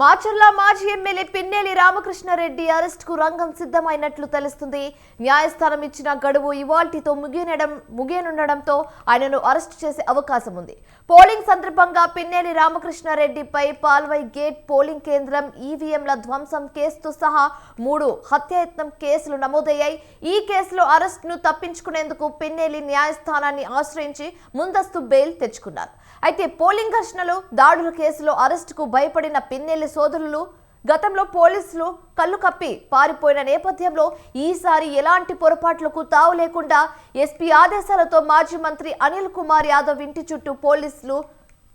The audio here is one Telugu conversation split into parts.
మాచర్ల మాజీ ఎమ్మెల్యే పిన్నెలి రామకృష్ణారెడ్డి అరెస్ట్కు రంగం సిద్ధమైనట్లు తెలుస్తుంది. న్యాయస్థానం ఇచ్చిన గడువు ఇవాల్టితో ముగియనడం ముగియనుండడంతో ఆయనను అరెస్ట్ చేసే అవకాశం ఉంది. పోలింగ్ సందర్భంగా పిన్నెలి రామకృష్ణారెడ్డిపై పాల్వై గేట్ పోలింగ్ కేంద్రం ఈవీఎంల ధ్వంసం కేసుతో సహా మూడు హత్యాయత్నం కేసులు నమోదయ్యాయి. ఈ కేసులో అరెస్ట్ను తప్పించుకునేందుకు పిన్నెలి న్యాయస్థానాన్ని ఆశ్రయించి ముందస్తు బెయిల్ తెచ్చుకున్నారు. అయితే పోలింగ్ ఘర్షణలు దాడుల కేసులో అరెస్టుకు భయపడిన పిన్నెల్లి సోదరులు గతంలో పోలీసులు కళ్ళు కప్పి పారిపోయిన నేపథ్యంలో ఈసారి ఎలాంటి పొరపాట్లకు తావు లేకుండా ఎస్పీ ఆదేశాలతో మాజీ మంత్రి అనిల్ కుమార్ యాదవ్ ఇంటి చుట్టూ పోలీసులు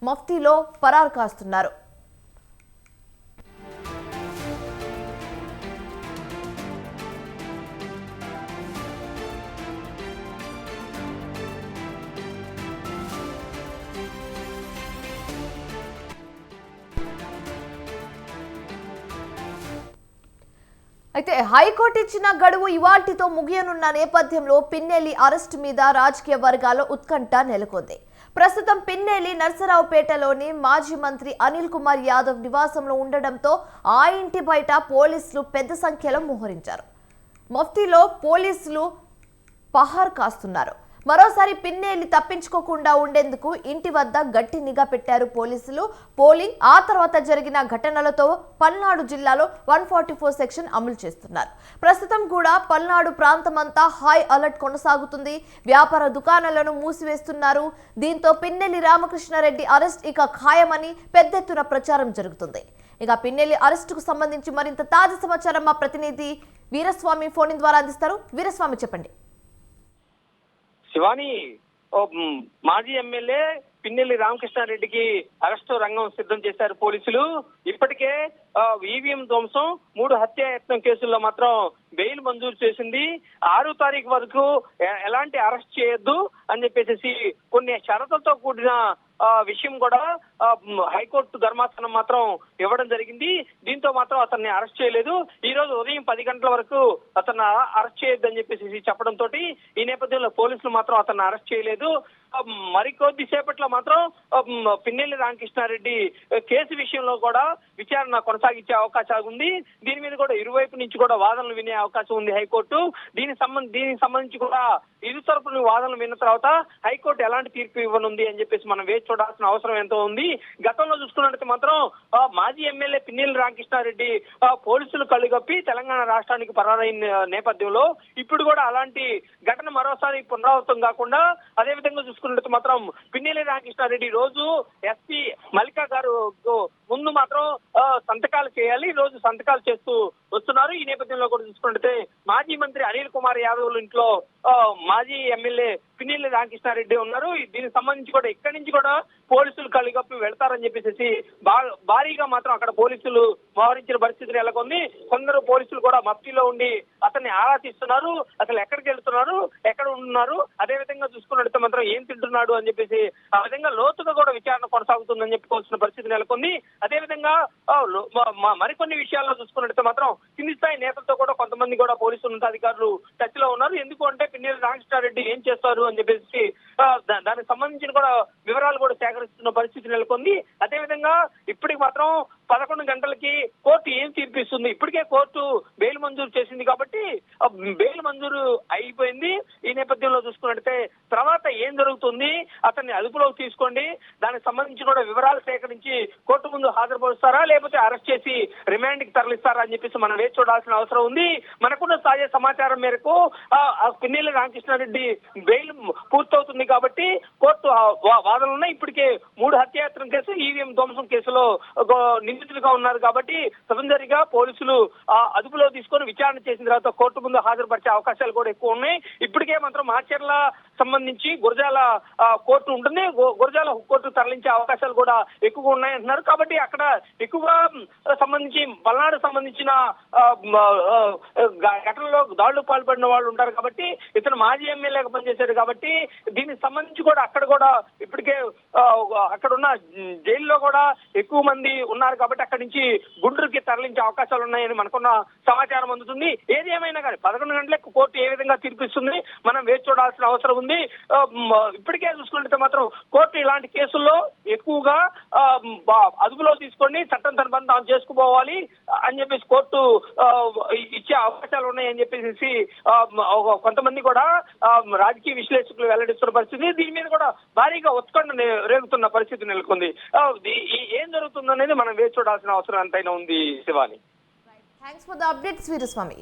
మఫ్తీలో పరారు కాస్తున్నారు. అయితే హైకోర్టు ఇచ్చిన గడువు ఇవాల్టితో ముగియనున్న నేపథ్యంలో పిన్నెల్లి అరెస్ట్ మీద రాజకీయ వర్గాల్లో ఉత్కంఠ నెలకొంది. ప్రస్తుతం పిన్నెల్లి నర్సరావుపేటలోని మాజీ మంత్రి అనిల్ కుమార్ యాదవ్ నివాసంలో ఉండడంతో ఆ ఇంటి బయట పోలీసులు పెద్ద సంఖ్యలో మోహరించారు. మఫ్తీలో పోలీసులు పహార్ కాస్తున్నారు. మరోసారి పిన్నేలి తప్పించుకోకుండా ఉండేందుకు ఇంటి వద్ద గట్టి నిఘా పెట్టారు పోలీసులు. పోలింగ్ ఆ తర్వాత జరిగిన ఘటనలతో పల్నాడు జిల్లాలో వన్ ఫార్టీ ఫోర్ సెక్షన్ అమలు చేస్తున్నారు. ప్రస్తుతం కూడా పల్నాడు ప్రాంతమంతా హై అలర్ట్ కొనసాగుతుంది. వ్యాపార దుకాణాలను మూసివేస్తున్నారు. దీంతో పిన్నెల్లి రామకృష్ణారెడ్డి అరెస్ట్ ఇక ఖాయమని పెద్ద ఎత్తున ప్రచారం జరుగుతుంది. ఇక పిన్నెల్లి అరెస్టుకు సంబంధించి మరింత తాజా సమాచారం మా ప్రతినిధి వీరస్వామి ఫోన్ ద్వారా అందిస్తారు. వీరస్వామి చెప్పండి. శివాని ఓ, మాజీ ఎమ్మెల్యే పిన్నెల్లి రామకృష్ణారెడ్డికి అరెస్టు రంగం సిద్ధం చేశారు పోలీసులు. ఇప్పటికే ఈవీఎం ధ్వంసం మూడు హత్యాయత్నం కేసుల్లో మాత్రం బెయిల్ మంజూరు చేసింది. ఆరు తారీఖు వరకు ఎలాంటి అరెస్ట్ చేయొద్దు అని చెప్పేసి కొన్ని షరతులతో కూడిన ఆ, విషయం కూడా హైకోర్టు ధర్మాసనం మాత్రం ఇవ్వడం జరిగింది. దీంతో మాత్రం అతన్ని అరెస్ట్ చేయలేదు. ఈ రోజు ఉదయం పది గంటల వరకు అతను అరెస్ట్ చేయొద్దని చెప్పేసి చెప్పడంతో ఈ నేపథ్యంలో పోలీసులు మాత్రం అతన్ని అరెస్ట్ చేయలేదు. మరికొద్ది సేపట్లో మాత్రం పిన్నెల్లి రామకృష్ణారెడ్డి కేసు విషయంలో కూడా విచారణ కొనసాగించే అవకాశం ఉంది. దీని మీద కూడా ఇరువైపు నుంచి కూడా వాదనలు వినే అవకాశం ఉంది హైకోర్టు. దీనికి సంబంధ దీనికి సంబంధించి కూడా ఇరు తరపుల వాదనలు విన్న తర్వాత హైకోర్టు ఎలాంటి తీర్పు ఇవ్వనుంది అని చెప్పేసి మనం వేచి చూడాల్సిన అవసరం ఎంతో ఉంది. గతంలో చూసుకున్నట్టు మాత్రం మాజీ ఎమ్మెల్యే పిన్నెల రామకృష్ణారెడ్డి పోలీసులు కళ్ళుగప్పి తెలంగాణ రాష్ట్రానికి పరారైన నేపథ్యంలో ఇప్పుడు కూడా అలాంటి ఘటన మరోసారి పునరావృతం కాకుండా అదే విధంగా చూసుకున్నట్టు మాత్రం పిన్నెల్లి రామకృష్ణారెడ్డి రోజు ఎస్పీ మల్లికా గారు ముందు మాత్రం సంతకాలు చేయాలి. ఈ రోజు సంతకాలు చేస్తూ వస్తున్నారు. ఈ నేపథ్యంలో కూడా చూసుకుంటే మాజీ మంత్రి అనిల్ కుమార్ యాదవ్ ఇంట్లో మాజీ ఎమ్మెల్యే పిన్నెల్లి రామకృష్ణారెడ్డి ఉన్నారు. దీనికి సంబంధించి కూడా ఇక్కడి నుంచి కూడా పోలీసులు కళ్ళగప్పి వెళ్తారని చెప్పేసి బా- భారీగా మాత్రం అక్కడ పోలీసులు మోహరించిన పరిస్థితి నెలకొంది కొందరు పోలీసులు కూడా మఫ్తీలో ఉండి అతన్ని ఆరా తీస్తున్నారు అసలు ఎక్కడికి వెళ్తున్నారు ఎక్కడ ఉన్నారు అదే విధంగా చూసుకున్నట్టు మాత్రం ఏం తింటున్నాడు అని చెప్పేసి ఆ విధంగా లోతుగా కూడా విచారణ కొనసాగుతుందని చెప్పుకోవాల్సిన పరిస్థితి నెలకొంది అదే విధంగా మరికొన్ని విషయాల్లో చూసుకున్నట్టు మాత్రం కింది స్థాయి నేతలతో కూడా కొంతమంది కూడా పోలీసు ఉన్నతాధికారులు టచ్లో ఉన్నారు. ఎందుకు అంటే పిన్నెల్లి రామకృష్ణారెడ్డి ఏం చేస్తారు అని చెప్పేసి దానికి సంబంధించిన కూడా వివరాలు కూడా సేకరిస్తున్న పరిస్థితి నెలకొంది. అదే విధంగా ఇప్పటికి మాత్రం పదకొండు గంటలకి కోర్టు ఏం తీర్పిస్తుంది? ఇప్పటికే కోర్టు బెయిల్ మంజూరు చేసింది కాబట్టి బెయిల్ మంజూరు అయిపోయింది. ఈ నేపథ్యంలో చూసుకున్నట్టే తర్వాత ఏం జరుగుతుంది? అతన్ని అదుపులోకి తీసుకోండి. దానికి సంబంధించి కూడా వివరాలు సేకరించి కోర్టు ముందు హాజరుపరుస్తారా? లేకపోతే అరెస్ట్ చేసి రిమాండ్కి తరలిస్తారా అని చెప్పేసి మనం వేచి చూడాల్సిన అవసరం ఉంది. మనకున్న తాజా సమాచారం మేరకు పిన్నెల్లి రామకృష్ణారెడ్డి బెయిల్ పూర్తవుతుంది కాబట్టి కోర్టు ఆ వా- వాదనలు ఇప్పటికే మూడు హత్యాయత్నం కేసు ఈవీఎం ధ్వంసం కేసులో ఒక నిందితులుగా ఉన్నారు కాబట్టి తొందరగా పోలీసులు ఆ అదుపులో తీసుకొని విచారణ చేసిన తర్వాత కోర్టు ముందు హాజరుపరిచే అవకాశాలు కూడా ఎక్కువ ఉన్నాయి. ఇప్పటికే మాత్రం మాచర్ల సంబంధించి గురజాల కోర్టు ఉంటుంది. గురజాల కోర్టు తరలించే అవకాశాలు కూడా ఎక్కువగా ఉన్నాయంటున్నారు. కాబట్టి అక్కడ ఎక్కువగా సంబంధించి పల్నాడు సంబంధించిన ఘటనలో దాడులు పాల్పడిన వాళ్ళు ఉంటారు కాబట్టి ఇతను మాజీ ఎమ్మెల్యేగా పనిచేశారు కాబట్టి దీనికి సంబంధించి కూడా అక్కడ కూడా ఇప్పటికే అక్కడ ఉన్న జైల్లో కూడా ఎక్కువ మంది ఉన్నారు కాబట్టి అక్కడి నుంచి గుంటూరుకి తరలించే అవకాశాలు ఉన్నాయని మనకున్న సమాచారం అందుతుంది. ఏది ఏమైనా కానీ పదకొండు గంటలకు కోర్టు ఏ విధంగా తీర్పిస్తుంది మనం వేచి చూడాల్సిన అవసరం ఉంది. ఉంది. ఇప్పటికే చూసుకుంటే మాత్రం కోర్టు ఇలాంటి కేసుల్లో ఎక్కువగా అదుపులో తీసుకొని చట్టం తన పని తాను చేసుకుపోవాలి అని చెప్పేసి కోర్టు ఇచ్చే అవకాశాలు ఉన్నాయని చెప్పేసి కొంతమంది కూడా రాజకీయ విశ్లేషకులు వెల్లడిస్తున్న పరిస్థితి. దీని మీద కూడా భారీగా ఉత్కంఠ రేగుతున్న పరిస్థితి నెలకొంది. ఏం జరుగుతుందనేది మనం వేచి చూడాల్సిన అవసరం ఎంతైనా ఉంది Shivani. Thanks for the updates Veeraswamy.